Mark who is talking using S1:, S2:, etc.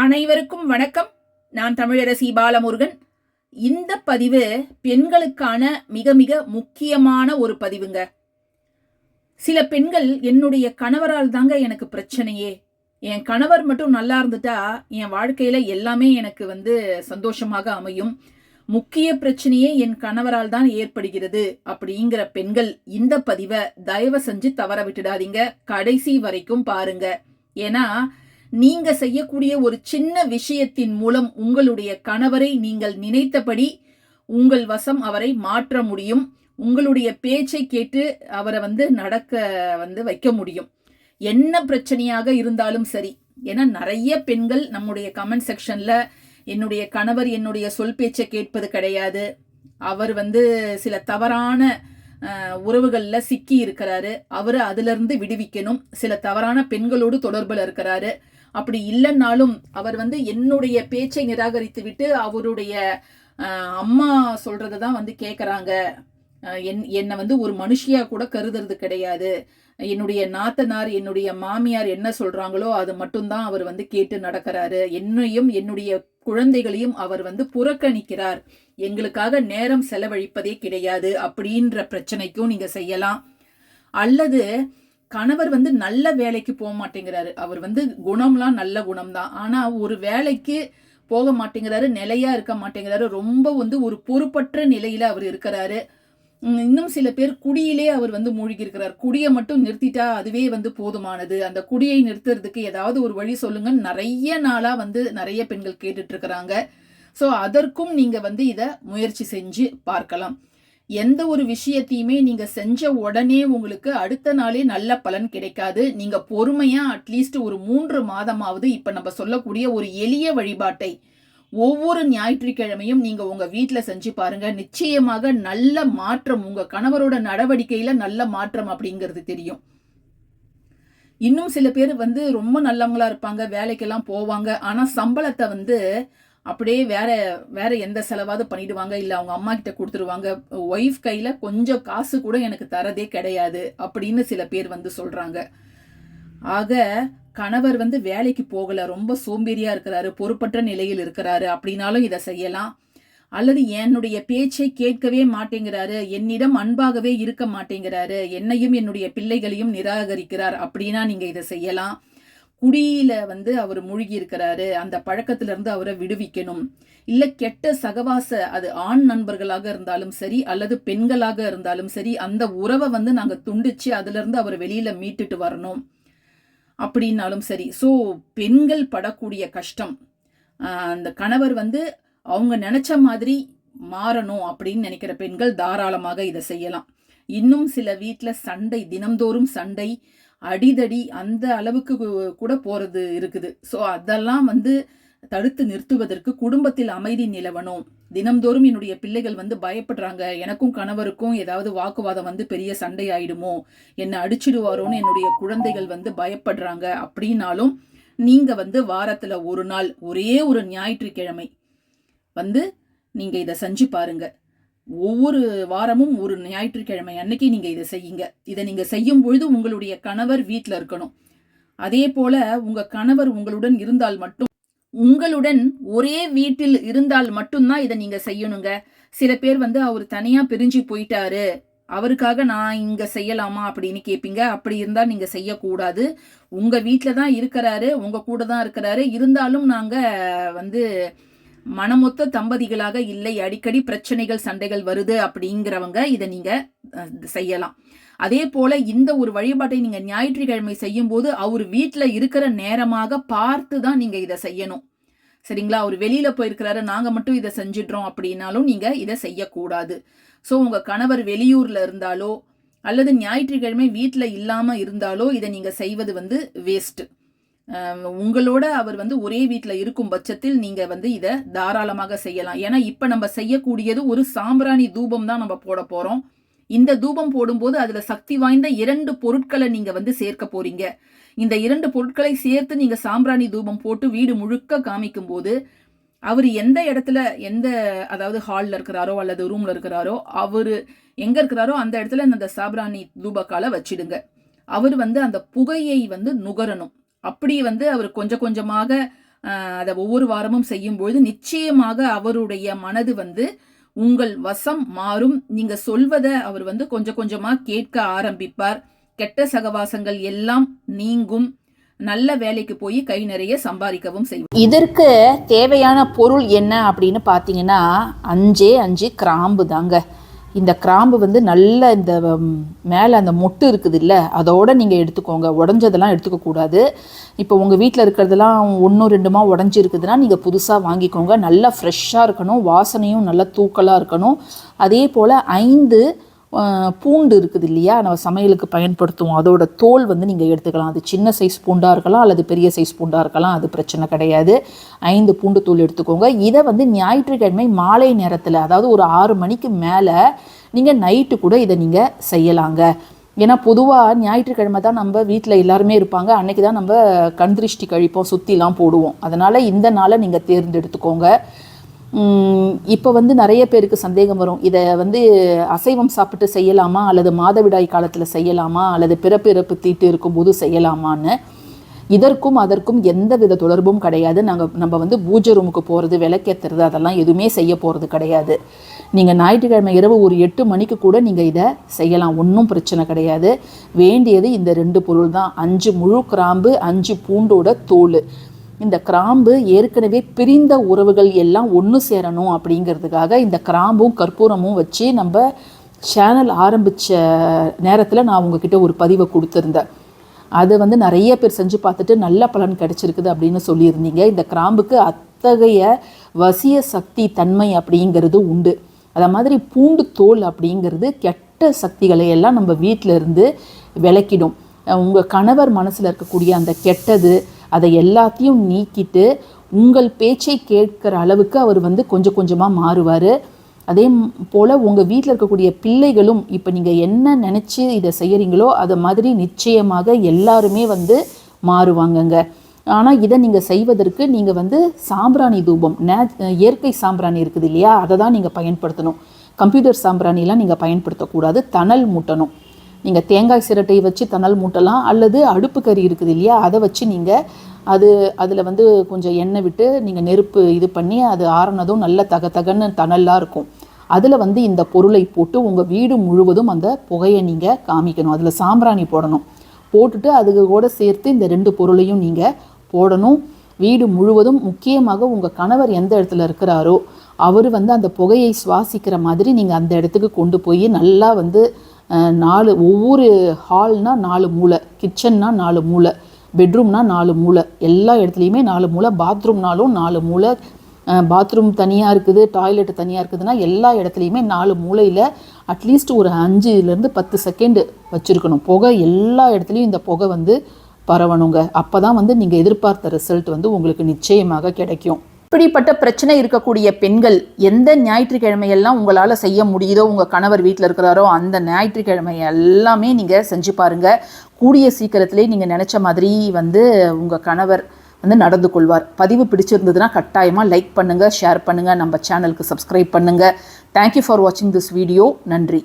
S1: அனைவருக்கும் வணக்கம். நான் தமிழரசி பாலமுருகன். இந்த பதிவு பெண்களுக்கான மிக மிக முக்கியமான ஒரு பதிவுங்க. சில பெண்கள் என்னுடைய கணவரால் தாங்க எனக்கு பிரச்சனையே. என் கணவர் மட்டும் நல்லா இருந்துட்டா என் வாழ்க்கையில எல்லாமே எனக்கு வந்து சந்தோஷமாக அமையும். முக்கிய பிரச்சனையே என் கணவரால் தான் ஏற்படுகிறது அப்படிங்கிற பெண்கள் இந்த பதிவை தயவு செஞ்சு தவற விட்டுடாதீங்க. கடைசி வரைக்கும் பாருங்க. ஏன்னா நீங்க செய்யக்கூடிய ஒரு சின்ன விஷயத்தின் மூலம் உங்களுடைய கணவரை நீங்கள் நினைத்தபடி உங்கள் வசம் அவரை மாற்ற முடியும். உங்களுடைய பேச்சை கேட்டு அவரை வந்து நடக்க வந்து வைக்க முடியும். என்ன பிரச்சனையாக இருந்தாலும் சரி. ஏன்னா நிறைய பெண்கள் நம்முடைய கமெண்ட் செக்ஷன்ல என்னுடைய கணவர் என்னுடைய சொல் பேச்சை கேட்பது கிடையாது. அவர் வந்து சில தவறான உறவுகளில் சிக்கி இருக்கிறாரு. அவரை அதுலேருந்து விடுவிக்கணும். சில தவறான பெண்களோடு தொடர்பில் இருக்கிறாரு. அப்படி இல்லைன்னாலும் அவர் வந்து என்னுடைய பேச்சை நிராகரித்து விட்டு அவருடைய அம்மா சொல்றதை தான் வந்து கேட்குறாங்க என் என்னை வந்து ஒரு மனுஷியா கூட கருதுறது கிடையாது. என்னுடைய நாத்தனார் என்னுடைய மாமியார் என்ன சொல்றாங்களோ அது மட்டும்தான் அவர் வந்து கேட்டு நடக்கிறாரு. என்னையும் என்னுடைய குழந்தைகளையும் அவர் வந்து புறக்கணிக்கிறார். எங்களுக்காக நேரம் செலவழிப்பதே கிடையாது. அப்படின்ற பிரச்சனைக்கும் நீங்க செய்யலாம். அல்லது கணவர் வந்து நல்ல வேலைக்கு போக மாட்டேங்கிறாரு. அவர் வந்து குணம்லாம் நல்ல குணம் தான் ஆனால் ஒரு வேலைக்கு போக மாட்டேங்கிறாரு நிலையா இருக்க மாட்டேங்கிறாரு. ரொம்ப வந்து ஒரு பொறுப்பற்ற நிலையில அவர் இருக்கிறாரு. இன்னும் சில பேர் குடியிலே அவர் வந்து மூழ்கி இருக்கிறார் குடியை மட்டும் நிறுத்திட்டா அதுவே வந்து போதுமானது. அந்த குடியை நிறுத்துறதுக்கு ஏதாவது ஒரு வழி சொல்லுங்க நிறைய நாளா வந்து நிறைய பெண்கள் கேட்டுட்டு இருக்கிறாங்க. ஸோ அதற்கும் நீங்க வந்து இதை முயற்சி செஞ்சு பார்க்கலாம். எந்த ஒரு விஷயத்தையுமே நீங்க செஞ்ச உடனே உங்களுக்கு அடுத்த நாளே நல்ல பலன் கிடைக்காது. நீங்க பொறுமையா அட்லீஸ்ட் ஒரு மூன்று மாதமாவது இப்ப நம்ம சொல்லக்கூடிய ஒரு எளிய வழிபாட்டை ஒவ்வொரு ஞாயிற்றுக்கிழமையும் நீங்க உங்க வீட்டில் செஞ்சு பாருங்க. நிச்சயமாக நல்ல மாற்றம் உங்க கணவரோட நடவடிக்கையில நல்ல மாற்றம் அப்படிங்கிறது தெரியும். இன்னும் சில பேர் வந்து ரொம்ப நல்லவங்களா இருப்பாங்க வேலைக்கெல்லாம் போவாங்க. ஆனா சம்பளத்தை வந்து அப்படியே வேற வேற எந்த செலவாவது பண்ணிடுவாங்க இல்ல அவங்க அம்மா கிட்ட கொடுத்துருவாங்க. ஒய்ஃப் கையில கொஞ்சம் காசு கூட எனக்கு தரதே கிடையாது அப்படின்னு சில பேர் வந்து சொல்றாங்க. ஆக கணவர் வந்து வேலைக்கு போகல ரொம்ப சோம்பேறியா இருக்கிறாரு பொறுப்பற்ற நிலையில் இருக்கிறாரு அப்படின்னாலும் இதை செய்யலாம். அல்லது என்னுடைய பேச்சை கேட்கவே மாட்டேங்கிறாரு என்னிடம் அன்பாகவே இருக்க மாட்டேங்கிறாரு என்னையும் என்னுடைய பிள்ளைகளையும் நிராகரிக்கிறார் அப்படின்னா நீங்க இதை செய்யலாம். குடியில வந்து அவர் மூழ்கி இருக்கிறாரு அந்த பழக்கத்துல இருந்து அவரை விடுவிக்கணும். இல்ல கெட்ட சகவாச அது ஆண் நண்பர்களாக இருந்தாலும் சரி அல்லது பெண்களாக இருந்தாலும் சரி அந்த உறவை வந்து நாங்க துண்டிச்சு அதுல இருந்து அவர் வெளியில மீட்டுட்டு வரணும். அப்படின்னாலும் சரி. ஸோ பெண்கள் படக்கூடிய கஷ்டம். ஆஹ் அந்த கணவர் வந்து அவங்க நினைச்ச மாதிரி மாறணும் அப்படின்னு நினைக்கிற பெண்கள் தாராளமாக இதை செய்யலாம். இன்னும் சில வீட்டில் சண்டை தினம்தோறும் சண்டை அடிதடி அந்த அளவுக்கு கூட போகிறது இருக்குது. ஸோ அதெல்லாம் வந்து தடுத்து நிறுத்துவதற்கு குடும்பத்தில் அமைதி நிலவணும். தினம்தோறும் என்னுடைய பிள்ளைகள் வந்து பயப்படுறாங்க. எனக்கும் கணவருக்கும் ஏதாவது வாக்குவாதம் வந்து பெரிய சண்டை ஆயிடுமோ என்னை அடிச்சிடுவாரோன்னு என்னுடைய குழந்தைகள் வந்து பயப்படுறாங்க. அப்படின்னாலும் நீங்க வந்து வாரத்துல ஒரு நாள் ஒரே ஒரு ஞாயிற்றுக்கிழமை வந்து நீங்க இதை செஞ்சு பாருங்க. ஒவ்வொரு வாரமும் ஒரு ஞாயிற்றுக்கிழமை அன்னைக்கு நீங்கள் இதை செய்யுங்க. இதை நீங்கள் செய்யும் பொழுது உங்களுடைய கணவர் வீட்டில் இருக்கணும். அதே போல உங்கள் கணவர் உங்களுடன் இருந்தால் மட்டும் உங்களுடன் ஒரே வீட்டில் இருந்தால் மட்டும்தான் இதை நீங்கள் செய்யணுங்க. சில பேர் வந்து அவர் தனியாக பிரிஞ்சு போயிட்டாரு. அவருக்காக நான் இங்கே செய்யலாமா அப்படின்னு கேட்பீங்க அப்படி இருந்தால் நீங்கள் செய்யக்கூடாது. உங்கள் வீட்டில் தான் இருக்கிறாரு. உங்கள் கூட தான் இருக்கிறாரு. இருந்தாலும் நாங்கள் வந்து மனமொத்த தம்பதிகளாக இல்லை அடிக்கடி பிரச்சனைகள் சண்டைகள் வருது அப்படிங்கிறவங்க இதை நீங்க செய்யலாம். அதே போல இந்த ஒரு வழிபாட்டை நீங்க ஞாயிற்றுக்கிழமை செய்யும் போது அவர் வீட்டில் இருக்கிற நேரமாக பார்த்து தான் நீங்க இதை செய்யணும். சரிங்களா? அவர் வெளியில போயிருக்கிறாரு நாங்க மட்டும் இதை செஞ்சிடுறோம் அப்படின்னாலும் நீங்க இதை செய்யக்கூடாது. ஸோ உங்க கணவர் வெளியூர்ல இருந்தாலோ அல்லது ஞாயிற்றுக்கிழமை வீட்டில் இல்லாம இருந்தாலோ இதை நீங்க செய்வது வந்து வேஸ்ட்டு உங்களோட அவர் வந்து ஒரே வீட்டில் இருக்கும் பட்சத்தில் நீங்கள் வந்து இதை தாராளமாக செய்யலாம். ஏன்னா இப்போ நம்ம செய்யக்கூடியது ஒரு சாம்பிராணி தூபம் தான் நம்ம போட போகிறோம் இந்த தூபம் போடும்போது அதில் சக்தி வாய்ந்த இரண்டு பொருட்களை நீங்கள் வந்து சேர்க்க போறீங்க. இந்த இரண்டு பொருட்களை சேர்த்து நீங்கள் சாம்பிராணி தூபம் போட்டு வீடு முழுக்க காமிக்கும் போது அவர் எந்த இடத்துல எந்த அதாவது ஹாலில் இருக்கிறாரோ அல்லது ரூமில் இருக்கிறாரோ அவர் எங்கே இருக்கிறாரோ அந்த இடத்துல அந்த சாம்பிராணி தூபக்கால வச்சிடுங்க. அவர் வந்து அந்த புகையை வந்து நுகரணும். அப்படி வந்து அவர் கொஞ்சம் கொஞ்சமாக அதை ஒவ்வொரு வாரமும் செய்யும்பொழுது நிச்சயமாக அவருடைய மனது வந்து உங்கள் வசம் மாறும். நீங்க சொல்வதை அவர் வந்து கொஞ்சம் கொஞ்சமா கேட்க ஆரம்பிப்பார். கெட்ட சகவாசங்கள் எல்லாம் நீங்கும். நல்ல வேலைக்கு போய் கை நிறைய சம்பாதிக்கவும் செய்வோம் இதற்கு தேவையான பொருள் என்ன அப்படின்னு பார்த்தீங்கன்னா அஞ்சே அஞ்சு கிராம்பு தாங்க இந்த கிராம்பு வந்து நல்ல இந்த மேலே அந்த மொட்டு இருக்குது இல்லை அதோட நீங்கள் எடுத்துக்கோங்க. உடஞ்சதெல்லாம் எடுத்துக்கக்கூடாது இப்போ உங்கள் வீட்டில் இருக்கிறதெல்லாம் ஒன்றும் ரெண்டுமா உடஞ்சி இருக்குதுன்னா நீங்கள் புதுசாக வாங்கிக்கோங்க. நல்லா ஃப்ரெஷ்ஷாக இருக்கணும். வாசனையும் நல்லா தூக்கலாக இருக்கணும். அதே போல் ஐந்து பூண்டு இருக்குது இல்லையா? நம்ம சமையலுக்கு பயன்படுத்துவோம். அதோட தோல் வந்து நீங்கள் எடுத்துக்கலாம். அது சின்ன சைஸ் பூண்டாக இருக்கலாம் அல்லது பெரிய சைஸ் பூண்டாக இருக்கலாம். அது பிரச்சனை கிடையாது. ஐந்து பூண்டு தூள் எடுத்துக்கோங்க. இதை வந்து ஞாயிற்றுக்கிழமை மாலை நேரத்தில் அதாவது ஒரு ஆறு மணிக்கு மேலே நீங்கள் நைட்டு கூட இதை நீங்கள் செய்யலாங்க. ஏன்னா பொதுவாக ஞாயிற்றுக்கிழமை தான் நம்ம வீட்டில் எல்லாருமே இருப்பாங்க. அன்னைக்கு தான் நம்ம கண் திருஷ்டி கழிப்போம் சுற்றிலாம் போடுவோம். அதனால் இந்த நாளை நீங்கள் தேர்ந்தெடுத்துக்கோங்க. இப்போ வந்து நிறைய பேருக்கு சந்தேகம் வரும். இதை வந்து அசைவம் சாப்பிட்டு செய்யலாமா? அல்லது மாதவிடாய் காலத்தில் செய்யலாமா? அல்லது பிறப்பிறப்பு தீட்டு இருக்கும்போது செய்யலாமான்னு. இதற்கும் அதற்கும் எந்த வித தொடர்பும் கிடையாது. நாங்கள் நம்ம வந்து பூஜை ரூமுக்கு போகிறது விளக்கேற்றுறது அதெல்லாம் எதுவுமே செய்ய போகிறது கிடையாது. நீங்கள் ஞாயிற்றுக்கிழமை இரவு ஒரு எட்டு மணிக்கு கூட நீங்கள் இதை செய்யலாம். ஒன்றும் பிரச்சனை கிடையாது. வேண்டியது இந்த ரெண்டு பொருள் தான் அஞ்சு முழு கிராம்பு அஞ்சு பூண்டோட தோல். இந்த கிராம்பு ஏற்கனவே பிரிந்த உறவுகள் எல்லாம் ஒன்று சேரணும் அப்படிங்கிறதுக்காக இந்த கிராம்பும் கற்பூரமும் வச்சு நம்ம சேனல் ஆரம்பித்த நேரத்தில் நான் உங்ககிட்ட ஒரு பதிவை கொடுத்துருந்தேன். அது வந்து நிறைய பேர் செஞ்சு பார்த்துட்டு நல்ல பலன் கிடைச்சிருக்குது அப்படின்னு சொல்லியிருந்தீங்க. இந்த கிராம்புக்கு அத்தகைய வசிய சக்தி தன்மை அப்படிங்கிறது உண்டு. அதை மாதிரி பூண்டு தோல் அப்படிங்கிறது கெட்ட சக்திகளை எல்லாம் நம்ம வீட்டில் இருந்து விலக்கிடும் உங்கள் கணவர் மனசில் இருக்கக்கூடிய அந்த கெட்டது அதை எல்லாத்தையும் நீக்கிட்டு உங்கள் பேச்சை கேட்கிற அளவுக்கு அவர் வந்து கொஞ்சம் கொஞ்சமாக மாறுவார். அதே போல் உங்கள் வீட்டில் இருக்கக்கூடிய பிள்ளைகளும் இப்போ நீங்கள் என்ன நினச்சி இதை செய்கிறீங்களோ அதை மாதிரி நிச்சயமாக எல்லாருமே வந்து மாறுவாங்கங்க. ஆனால் இதை நீங்கள் செய்வதற்கு நீங்கள் வந்து சாம்பிராணி தூபம் நே இயற்கை சாம்பிராணி இருக்குது இல்லையா? அதை தான் நீங்கள் பயன்படுத்தணும். கம்ப்யூட்டர் சாம்பிராணிலாம் நீங்கள் பயன்படுத்தக்கூடாது. தணல் முட்டணும். நீங்கள் தேங்காய் சிரட்டையை வச்சு தணல் மூட்டலாம் அல்லது அடுப்பு கறி இருக்குது இல்லையா அதை வச்சு நீங்கள் அது அதில் வந்து கொஞ்சம் எண்ணெய் விட்டு நீங்கள் நெருப்பு இது பண்ணி அது ஆறினதும் நல்ல தக தகன்னு தணலாக இருக்கும். அதில் வந்து இந்த பொருளை போட்டு உங்கள் வீடு முழுவதும் அந்த புகையை நீங்கள் காமிக்கணும். அதில் சாம்பிராணி போடணும். போட்டுட்டு அதுக்கு கூட சேர்த்து இந்த ரெண்டு பொருளையும் நீங்கள் போடணும். வீடு முழுவதும் முக்கியமாக உங்கள் கணவர் எந்த இடத்துல இருக்கிறாரோ அவர் வந்து அந்த புகையை சுவாசிக்கிற மாதிரி நீங்கள் அந்த இடத்துக்கு கொண்டு போய் நல்லா வந்து நாலு ஒவ்வொரு ஹால்னா நாலு மூலை கிச்சன்னா நாலு மூலை பெட்ரூம்னா நாலு மூலை எல்லா இடத்துலையுமே நாலு மூலை பாத்ரூம்னாலும் நாலு மூலை பாத்ரூம் தனியாக இருக்குது டாய்லெட் தனியாக இருக்குதுன்னா எல்லா இடத்துலையுமே நாலு மூலையில் அட்லீஸ்ட் ஒரு அஞ்சுலேருந்து பத்து செகண்டு வச்சுருக்கணும். புகை எல்லா இடத்துலையும் இந்த புகை வந்து பரவணுங்க. அப்போ தான் வந்து நீங்கள் எதிர்பார்த்த ரிசல்ட் வந்து உங்களுக்கு நிச்சயமாக கிடைக்கும். இப்படிப்பட்ட பிரச்சனை இருக்கக்கூடிய பெண்கள் எந்த ஞாயிற்றுக்கிழமையெல்லாம் உங்களால் செய்ய முடியுதோ உங்கள் கணவர் வீட்டில் இருக்கிறாரோ அந்த ஞாயிற்றுக்கிழமை எல்லாமே நீங்கள் செஞ்சு பாருங்கள் கூடிய சீக்கிரத்திலே நீங்கள் நினச்ச மாதிரி வந்து உங்கள் கணவர் வந்து நடந்து கொள்வார். பதிவு பிடிச்சிருந்ததுன்னா கட்டாயமாக லைக் பண்ணுங்கள் ஷேர் பண்ணுங்கள் நம்ம சேனலுக்கு சப்ஸ்கிரைப் பண்ணுங்கள் தேங்க்யூ ஃபார் வாட்சிங் திஸ் வீடியோ நன்றி.